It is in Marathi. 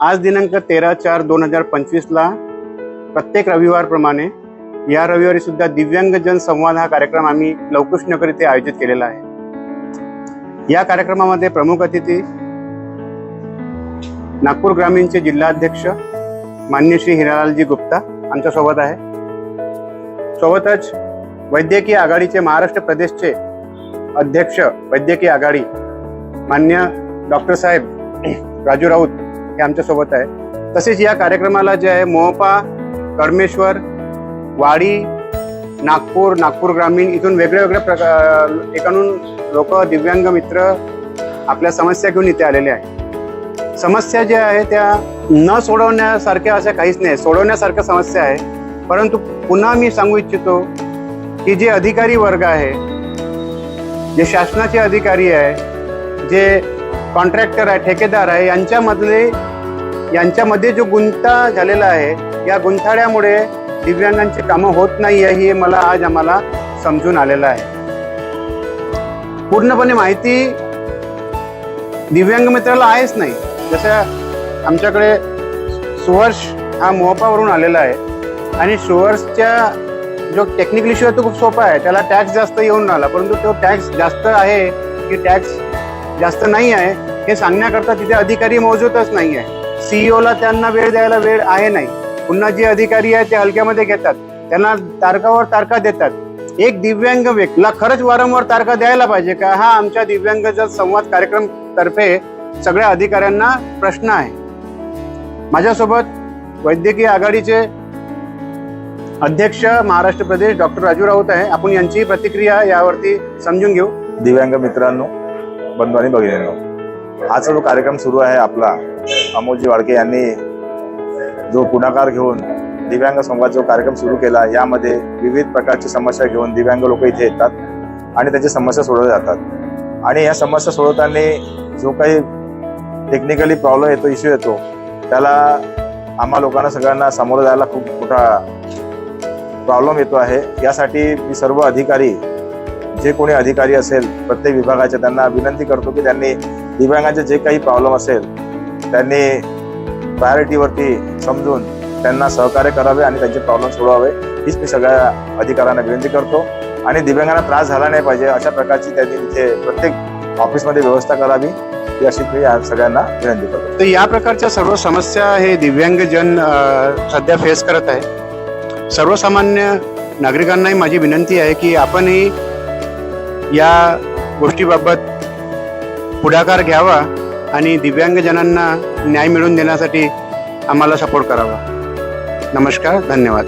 आज दिनांक तेरा चार दोन हजार पंचवीसला प्रत्येक रविवारप्रमाणे या रविवारी सुद्धा दिव्यांगजन संवाद हा कार्यक्रम आम्ही लवकृष्णकर इथे आयोजित केलेला आहे. या कार्यक्रमामध्ये प्रमुख अतिथी नागपूर ग्रामीणचे जिल्हाध्यक्ष मान्य श्री हिरालालजी गुप्ता आमच्यासोबत आहे. सोबतच वैद्यकीय आघाडीचे महाराष्ट्र प्रदेशचे अध्यक्ष वैद्यकीय आघाडी मान्य डॉक्टर साहेब राजू राऊत हे आमच्यासोबत आहे. तसेच या कार्यक्रमाला जे आहे मोहपा कडमेश्वर वाडी नागपूर नागपूर ग्रामीण इथून वेगळ्या वेगळ्या प्रकार ठिकाणून लोक दिव्यांग मित्र आपल्या समस्या घेऊन इथे आलेले आहे समस्या ज्या आहे त्या न सोडवण्यासारख्या अशा काहीच नाही. सोडवण्यासारख्या समस्या आहे. परंतु पुन्हा मी सांगू इच्छितो की जे अधिकारी वर्ग आहे जे शासनाचे अधिकारी आहे जे कॉन्ट्रॅक्टर आहे ठेकेदार आहे यांच्यामधले यांच्यामध्ये जो गुंता झालेला आहे या गुंथाळ्यामुळे दिव्यांगांची कामं होत नाही आहे हे मला आज आम्हाला समजून आलेलं आहे. पूर्णपणे माहिती दिव्यांग मित्राला आहेच नाही. जसं आमच्याकडे सुहर्ष हा मोहपावरून आलेला आहे. आणि सुहर्षच्या जो टेक्निकल इश्यू आहे तो खूप सोपा आहे. त्याला टॅक्स जास्त येऊन राहिला. परंतु तो टॅक्स जास्त आहे की टॅक्स जास्त नाही आहे हे सांगण्याकरता तिथे अधिकारी मोजतच नाही आहे सीईओला त्यांना वेळ द्यायला वेळ आहे नाही. पुन्हा जे अधिकारी आहे ते हलक्यामध्ये घेतात. त्यांना तारकावर तारखा देतात. एक दिव्यांग व्यक्तीला खरंच वारंवार तारखा द्यायला पाहिजे का? हा आमच्या दिव्यांगजन संवाद कार्यक्रम तर्फे सगळ्या अधिकाऱ्यांना प्रश्न आहे. माझ्यासोबत वैद्यकीय आघाडीचे अध्यक्ष महाराष्ट्र प्रदेश डॉक्टर राजू राऊत आहे. आपण यांची प्रतिक्रिया यावरती समजून घेऊ. दिव्यांग मित्रांनो बंधू आणि भगिनींनो आजचा जो कार्यक्रम सुरू आहे आपला अमोलजी वाडके यांनी जो पुढाकार घेऊन दिव्यांग संवाद जो कार्यक्रम सुरू केला यामध्ये विविध प्रकारची समस्या घेऊन दिव्यांग लोक इथे येतात आणि त्यांची समस्या सोडवल्या जातात. आणि या समस्या सोडवताना जो काही टेक्निकली प्रॉब्लेम येतो इश्यू येतो त्याला आम्हा लोकांना सगळ्यांना सामोरं जायला खूप मोठा प्रॉब्लेम येतो आहे. यासाठी मी सर्व अधिकारी जे कोणी अधिकारी असेल प्रत्येक विभागाचे त्यांना विनंती करतो की त्यांनी दिव्यांगाचे जे काही प्रॉब्लेम असेल त्यांनी प्रायोरिटीवरती समजून त्यांना सहकार्य करावे आणि त्यांचे प्रॉब्लेम सोडवावे हीच मी सगळ्या अधिकाऱ्यांना विनंती करतो. आणि दिव्यांगांना त्रास झाला नाही पाहिजे अशा प्रकारची त्यांनी तिथे प्रत्येक ऑफिसमध्ये व्यवस्था करावी ही अशी मी सगळ्यांना विनंती करतो. तर या प्रकारच्या सर्व समस्या हे दिव्यांगजन सध्या फेस करत आहे. सर्वसामान्य नागरिकांनाही माझी विनंती आहे की आपणही या गोष्टीबाबत पुढाकार घ्यावा. आणि दिव्यांगजनांना न्याय मिळवून देण्यासाठी आम्हाला सपोर्ट करावा. नमस्कार धन्यवाद.